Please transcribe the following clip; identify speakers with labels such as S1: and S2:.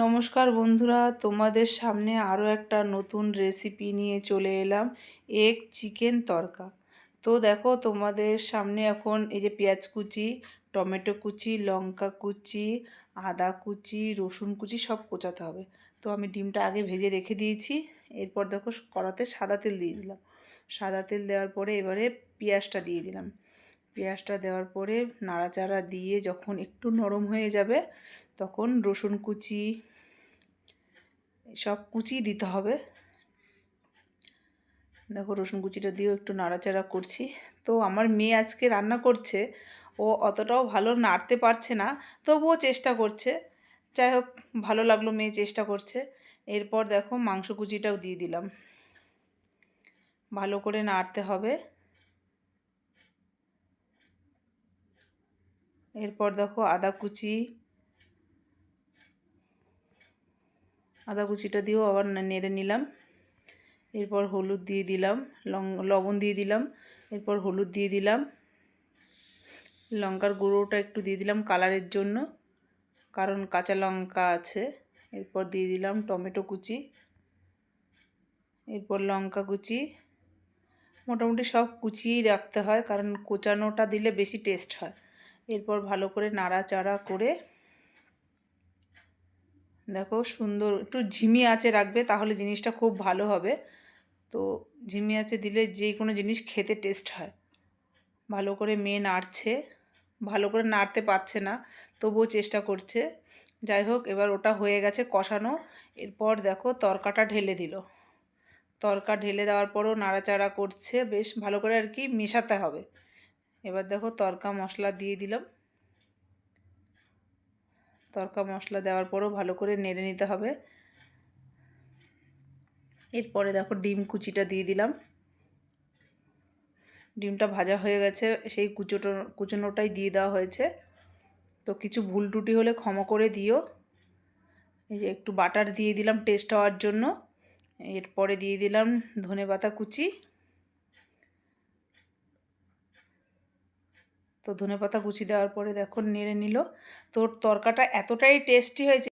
S1: নমস্কার বন্ধুরা, তোমাদের সামনে আরও একটা নতুন রেসিপি নিয়ে চলে এলাম এগ চিকেন তরকা। তো দেখো, তোমাদের সামনে এখন এই যে পেঁয়াজ কুচি, টমেটো কুচি, লঙ্কা কুচি, আদা কুচি, রসুন কুচি সব কোচাতে হবে। তো আমি ডিমটা আগে ভেজে রেখে দিয়েছি, এরপর দেখো কড়াতে সাদা তেল দিয়ে দিলাম। সাদা তেল দেওয়ার পরে এবারে পেঁয়াজটা দিয়ে দিলাম। পেঁয়াজটা দেওয়ার পরে নাড়াচাড়া দিয়ে যখন একটু নরম হয়ে যাবে, তখন রসুন কুচি, সব কুচি দিতে হবে। দেখো রসুন কুচিটা দিয়েও একটু নাড়াচাড়া করছি। তো আমার মেয়ে আজকে রান্না করছে, ও অতটাও ভালো নাড়তে পারছে না, তবুও চেষ্টা করছে। যাই হোক, ভালো লাগল মেয়ে চেষ্টা করছে। এরপর দেখো মাংস কুচিটাও দিয়ে দিলাম। ভালো করে নাড়তে হবে। এরপর দেখো আদা কুচি। আদা কুচিটা দিয়েও আবার নেড়ে নিলাম। এরপর হলুদ দিয়ে দিলাম লবণ দিয়ে দিলাম, এরপর হলুদ দিয়ে দিলাম। লঙ্কার গুঁড়োটা একটু দিয়ে দিলাম কালারের জন্য, কারণ কাঁচা লঙ্কা আছে। এরপর দিয়ে দিলাম টমেটো কুচি, এরপর লঙ্কা কুচি। মোটামুটি সব কুচিয়েই রাখতে হয়, কারণ কোচানোটা দিলে বেশি টেস্ট হয়। এরপর ভালো করে নাড়াচাড়া করে, দেখো সুন্দর একটু ঝিমি আঁচে রাখবে তাহলে জিনিসটা খুব ভালো হবে। তো ঝিমি আঁচে দিলে যে কোনো জিনিস খেতে টেস্ট হয়। ভালো করে মেয়ে নাড়ছে, ভালো করে নাড়তে পারছে না, তবুও চেষ্টা করছে। যাই হোক, এবার ওটা হয়ে গেছে কষানো। এরপর দেখো তরকাটা ঢেলে দিল। তরকা ঢেলে দেওয়ার পরও নাড়াচাড়া করছে, বেশ ভালো করে আর কি মেশাতে হবে। এবার দেখো তরকা মশলা দিয়ে দিলাম। তরকা মশলা দেওয়ার পরও ভালো করে নেড়ে নিতে হবে। এরপরে দেখো ডিম কুচিটা দিয়ে দিলাম। ডিমটা ভাজা হয়ে গেছে, সেই কুচোটো, কুচোনোটাই দিয়ে দেওয়া হয়েছে। তো কিছু ভুল টুটি হলে ক্ষমা করে দিও। এই যে একটু বাটার দিয়ে দিলাম টেস্ট হওয়ার জন্য। এরপরে দিয়ে দিলাম ধনে পাতা কুচি। তো ধনে পাতা কুচি দেওয়ার পরে দেখো নেড়ে নিল। তোর তরকাটা এতটাই টেস্টি হয়েছে